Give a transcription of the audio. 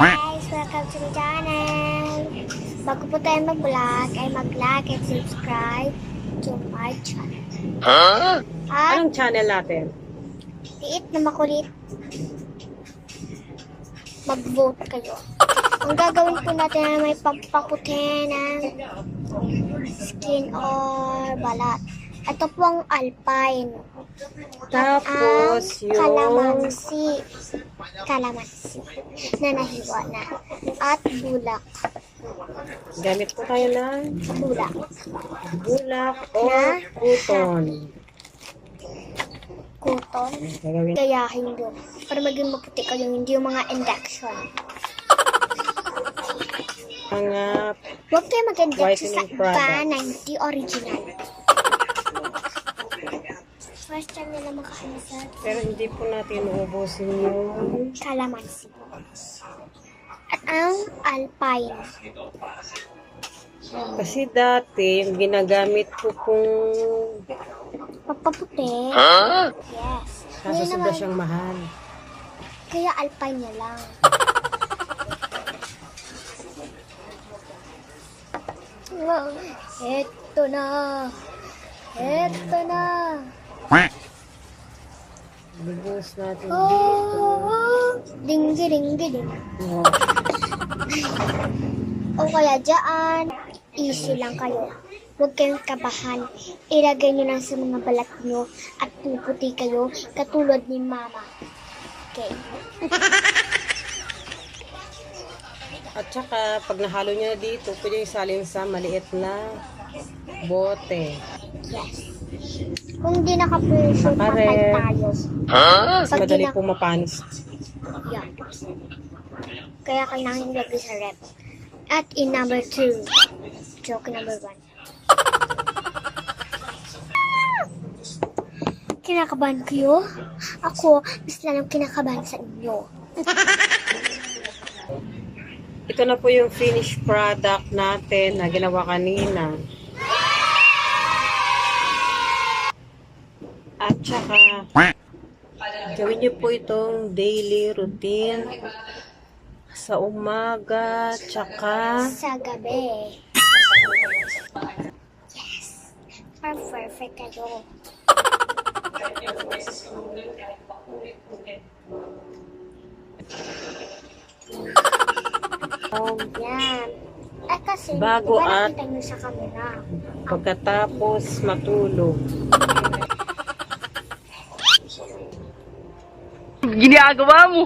guys! Welcome to my channel! Bago po tayo mag-vlog, ay mag-like and subscribe to my channel. At Anong channel natin? liit na makulit, mag-vote kayo. Ang gagawin po natin ay may pagpaputi ng skin or balat. Ito po ang alpine. Tapos yung... kalamansi. Kalamansi na nahiwa na. At bulak. Gamit po tayo ng Bulak. bulak o Na? kuton. Kuton. Gayahin doon. Para maging maputi kayo, hindi yung mga induction. mga Huwag kayo mag-index sa na hindi original. First time nila makakamasal. pero hindi po natin uubusin yung Kalamansi. At ang alpine. kasi dati yung ginagamit ko kung Papaputi. Yes. kaso Hindi sobra naman, siyang mahal. kaya alpine niya lang. Wow. Eto na. Eto na. Lubos natin dito. Oh, ding ding ding. Oh, O kaya dyan, easy lang kayo. Huwag kayong kabahan. Ilagay nyo lang sa mga balat nyo at puputi kayo katulad ni mama. Okay. At saka, pag nahalo nyo na dito, pwede yung salin sa maliit na bote. Yes. Kung di naka-pressure, patay tayo. Mas Pag madali po mapanis. Yan. Kaya kailangan ilagay sa rep. At in number two, joke number one. Kinakabahan kayo? Ako, mas lalong kinakabahan sa inyo. Ito na po yung finished product natin na ginawa kanina. At saka, gawin niyo po itong daily routine sa umaga, tsaka Sa gabi. Yes. Para perfect Yan. Eh kasi, Bago diba at- nakita nyo sa camera? pagkatapos matulog. Ginagawa mo?